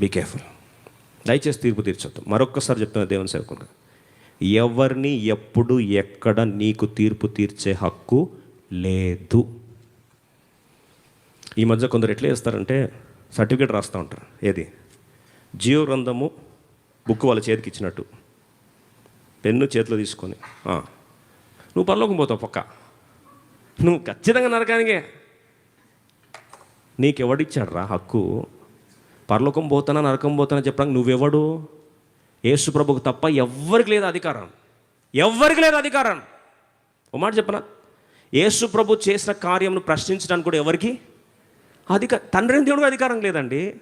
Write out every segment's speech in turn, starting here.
Be careful దయచేసి తీర్పు తీర్చొద్దు. మరొక్కసారి చెప్తున్నా దేవుని సేవకునిగా ఎవరిని ఎప్పుడు ఎక్కడ నీకు తీర్పు తీర్చే హక్కు లేదు. ఈ మధ్య కొందరు ఎట్లా చేస్తారంటే సర్టిఫికేట్ రాస్తూ ఉంటారు. ఏది? జియో గ్రంథము బుక్ వాళ్ళ చేతికి ఇచ్చినట్టు. పెన్ను చేతిలో తీసుకొని నువ్వు పరలోకం పోతావు పక్క. నువ్వు ఖచ్చితంగా నరకానికే. నీకెవడిచ్చాడు రా హక్కు? పరలోకం పోతానా నరకం పోతానా చెప్పడానికి నువ్వెవడు? యేసు ప్రభుకు తప్ప ఎవ్వరికి లేదు అధికారం. ఎవ్వరికి లేదు అధికారం. ఓ మాట చెప్పనా? యేసు ప్రభు చేసిన కార్యంను ప్రశ్నించడానికి కూడా ఎవరికి? అధిక తండ్రిని దేవుడు అధికారం లేదండి.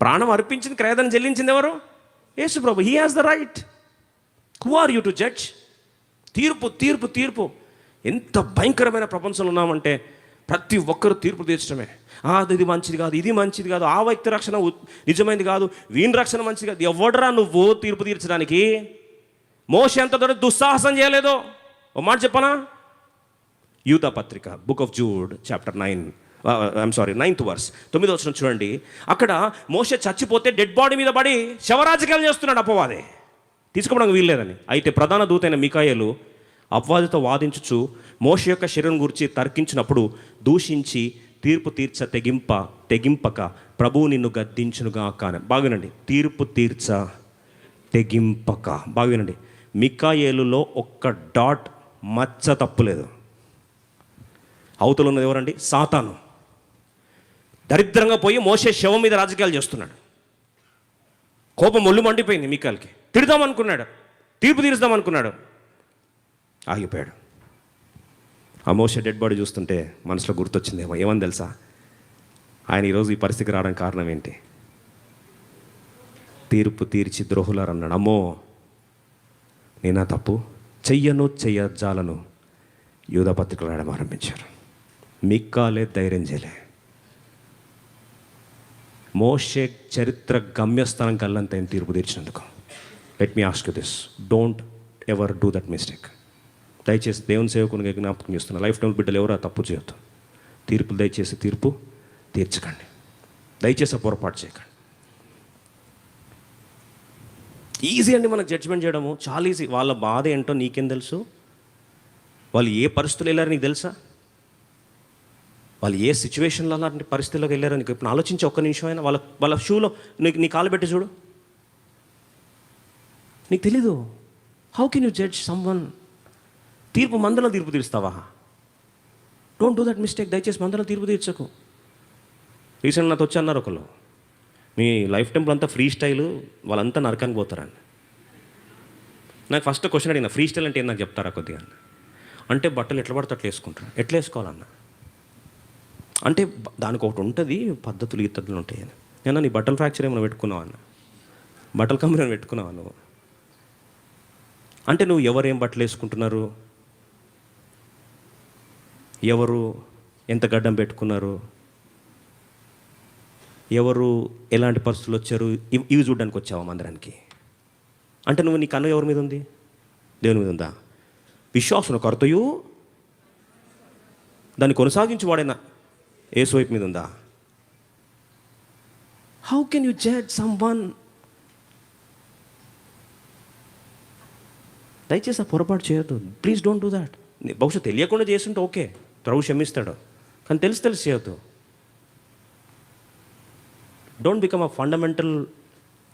ప్రాణం అర్పించింది క్రయదం చెల్లించింది ఎవరు? యేసు ప్రభు. He has the right who are you to judge తీర్పు తీర్పు తీర్పు. ఎంత భయంకరమైన ప్రపంచంలో ఉన్నామంటే ప్రతి ఒక్కరు తీర్పు తీర్చడమే. అది ఇది మంచిది కాదు ఇది మంచిది కాదు ఆ వ్యక్తి రక్షణ నిజమైంది కాదు వీని రక్షణ మంచిది కాదు. ఎవడరా నువ్వు తీర్పు తీర్చడానికి? మోస ఎంత దొర దుస్సాహసం చేయలేదో? ఓ మాట చెప్పనా? యూత పత్రిక book of Jude chapter nine I'm sorry ninth verse తొమ్మిదో వచ్చిన చూడండి. అక్కడ మోస చచ్చిపోతే డెడ్ బాడీ మీద పడి శవరాజకీయాలు చేస్తున్నాడు అపవాదే. తీసుకోవడానికి వీల్లేదని. అయితే ప్రధాన దూతైన మికాయలు అపవాదితో వాదించుచు మోష యొక్క శరీరం గురించి తర్కించినప్పుడు దూషించి తీర్పు తీర్చ తెగింప తెగింపక ప్రభువు నిన్ను గద్దించునుగా కాన బాగునండి తీర్పు తీర్చ తెగింపక. బాగునండి మికాయేలులో ఒక్క డాట్ మచ్చ తప్పులేదు అవతల ఉన్నది ఎవరండి? సాతాను. దరిద్రంగా పోయి మోసే శవం మీద రాజకీయాలు చేస్తున్నాడు. కోపం ఒళ్ళు మండిపోయింది మికాల్కి తిడదామనుకున్నాడు. తీర్పు తీరుస్తాం అనుకున్నాడు ఆగిపోయాడు. ఆ మోసే డెడ్ బాడీ చూస్తుంటే మనసులో గుర్తొచ్చిందేమో ఏమని తెలుసా? ఆయన ఈరోజు ఈ పరిస్థితికి రావడానికి కారణం ఏంటి? తీర్పు తీర్చి ద్రోహులారు అన్నాడు అమ్మో నేనా తప్పు? చెయ్యను చెయ్యజాలను యూధ పత్రికలు రాయడం ఆరంభించారు. మిక్కాలే ధైర్యం చేయలే. మోషే చరిత్ర గమ్యస్థానం కల్లంత ఆయన తీర్పు తీర్చినందుకు. Let me ask this don't ever do that mistake దయచేసి దేవుని సేవకుని జ్ఞాపకం చేస్తున్నా. లైఫ్ టైం బిడ్డలు ఎవరు ఆ తప్పు చేయొద్దు. తీర్పులు దయచేసి తీర్పు తీర్చకండి. దయచేసి పొరపాటు చేయకండి. ఈజీ అండి మనకు జడ్జ్మెంట్ చేయడము. చాలా ఈజీ. వాళ్ళ బాధ ఏంటో నీకేం తెలుసు? వాళ్ళు ఏ పరిస్థితులు వెళ్ళారో నీకు తెలుసా? వాళ్ళు ఏ సిచ్యువేషన్లో అలాంటి పరిస్థితుల్లోకి వెళ్ళారో నీకు ఇప్పుడు ఆలోచించి ఒక్క నిమిషం అయినా. వాళ్ళ వాళ్ళ షూలో నీకు నీ కాలు పెట్టి చూడు. నీకు తెలీదు. How can you judge someone తీర్పు మందులో తీర్పు తీరుస్తావా? డోంట్ డూ దట్ మిస్టేక్ దయచేసి మందలో తీర్పు తీర్చకు. రీసెంట్ నాతో వచ్చి అన్నారు ఒకళ్ళు. మీ లైఫ్ టైంలో అంతా ఫ్రీ స్టైల్ వాళ్ళంతా నరకానికి పోతారని. నాకు ఫస్ట్ క్వశ్చన్ అడిగిన ఫ్రీ స్టైల్ అంటే ఏంటి నాకు చెప్తారా కొద్దిగా అంటే బట్టలు ఎట్లా పడితే అట్లా వేసుకుంటారు. ఎట్లా వేసుకోవాలన్న. అంటే దానికి ఒకటి ఉంటుంది పద్ధతులు ఇతరులు ఉంటాయి అని నేను నీ బట్టల ఫ్రాక్చర్ ఏమైనా పెట్టుకున్నావు అన్న? బట్టల కంపెనీ పెట్టుకున్నావా నువ్వు? అంటే నువ్వు ఎవరు ఏం బట్టలు వేసుకుంటున్నారు? ఎవరు ఎంత గడ్డం పెట్టుకున్నారు? ఎవరు ఎలాంటి పరిస్థితులు వచ్చారు? ఇవి చూడడానికి వచ్చావా మందిరానికి? అంటే నువ్వు నీ కన్ను ఎవరి మీద ఉంది? దేవుని మీద ఉందా? విశ్వాసం కొరతయు? దాన్ని కొనసాగించి వాడైనా ఏసు వైపు మీద ఉందా? How can you judge someone దయచేసి ఆ పొరపాటు చేయొద్దు. ప్లీజ్ డోంట్ డూ దాట్ బహుశా తెలియకుండా చేస్తుంటే ఓకే. ప్రభు క్షమిస్తాడు. కానీ తెలిసి తెలిసి చేయొద్దు. Don't become a fundamental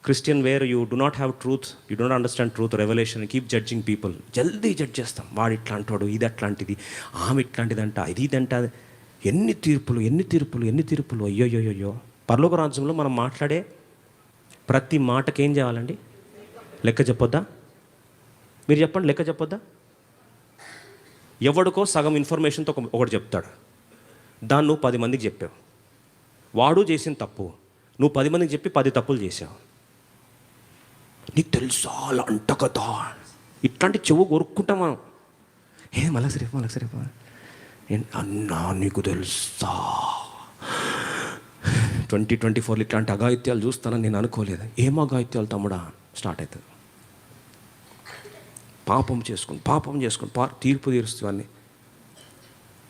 Christian where you do not have truth you don't understand truth revolution keep judging people జల్దీ జడ్జ్ చేస్తాం. వాడు ఇట్లాంటాడు ఇది అట్లాంటిది ఆమె ఇట్లాంటిదంట ఇది ఇదంట. ఎన్ని తీర్పులు ఎన్ని తీర్పులు ఎన్ని తీర్పులు? అయ్యోయ్యోయ్యో పర్లోక రాజ్యంలో మనం మాట్లాడే ప్రతి మాటకి ఏం చేయాలండి? లెక్క చెప్పొద్దా? మీరు చెప్పండి లెక్క చెప్పొద్దా? ఎవడికో సగం ఇన్ఫర్మేషన్తో ఒకటి చెప్తాడు. దాన్ని నువ్వు పది మందికి చెప్పావు. వాడు చేసిన తప్పు. నువ్వు పది మందికి చెప్పి పది తప్పులు చేసావు నీకు తెలుసా అలా అంట కదా ఇట్లాంటి చెవు కొరుక్కుంటాం మనం. ఏ మళ్ళా సరే మళ్ళా సరే అన్నా నీకు తెలుసా? ట్వంటీ ట్వంటీ ఫోర్లో ఇట్లాంటి అఘాయిత్యాలు చూస్తానని నేను అనుకోలేదు. ఏం అఘాయిత్యాలు తమ్ముడా? స్టార్ట్ అవుతుంది. పాపం చేసుకుని పాపం చేసుకుని పా తీర్పు తీరుస్తాన్ని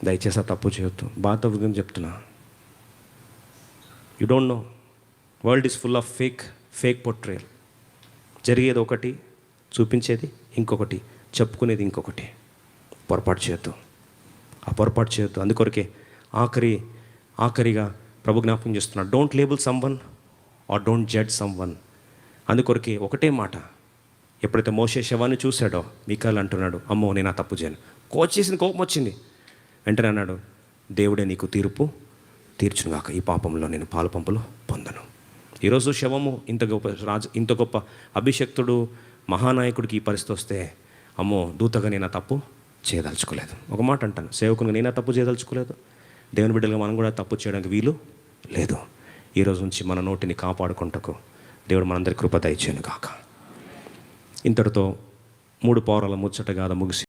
దయచేసి ఆ తప్పు చేయొద్దు. బాధ చెప్తున్నా. You don't know world is full of fake fake portrayal జరిగేది ఒకటి చూపించేది ఇంకొకటి చెప్పుకునేది ఇంకొకటి. పొరపాటు చేయొద్దు. ఆ పొరపాటు చేయొద్దు. అందుకొరకే ఆఖరి ఆఖరిగా ప్రభు జ్ఞాపకం చేస్తున్నా. Don't label someone or don't judge someone అందుకొరకే ఒకటే మాట. ఎప్పుడైతే మోసే శవాన్ని చూశాడో మీకాలు అంటున్నాడు అమ్మో నేను ఆ తప్పు చేయను. కోచ్ చేసిన కోపం వచ్చింది. వెంటనే అన్నాడు దేవుడే నీకు తీర్పు తీర్చునుగాక ఈ పాపంలో నేను పాలు పంపులు పొందను. ఈరోజు శవము ఇంత గొప్ప రాజు ఇంత గొప్ప అభిషక్తుడు మహానాయకుడికి ఈ పరిస్థితి వస్తే అమ్మో దూతగా నేను ఆ తప్పు చేయదలుచుకోలేదు. ఒక మాట అంటాను సేవకునిగా నేను ఆ తప్పు చేయదలుచుకోలేదు. దేవుని బిడ్డలుగా మనం కూడా తప్పు చేయడానికి వీలు లేదు. ఈ రోజు నుంచి మన నోటిని కాపాడుకుంటకు దేవుడు మనందరి కృప దయచేయను కాక ఇంతటితో మూడు పౌరాల ముచ్చట గాథ ముగిసి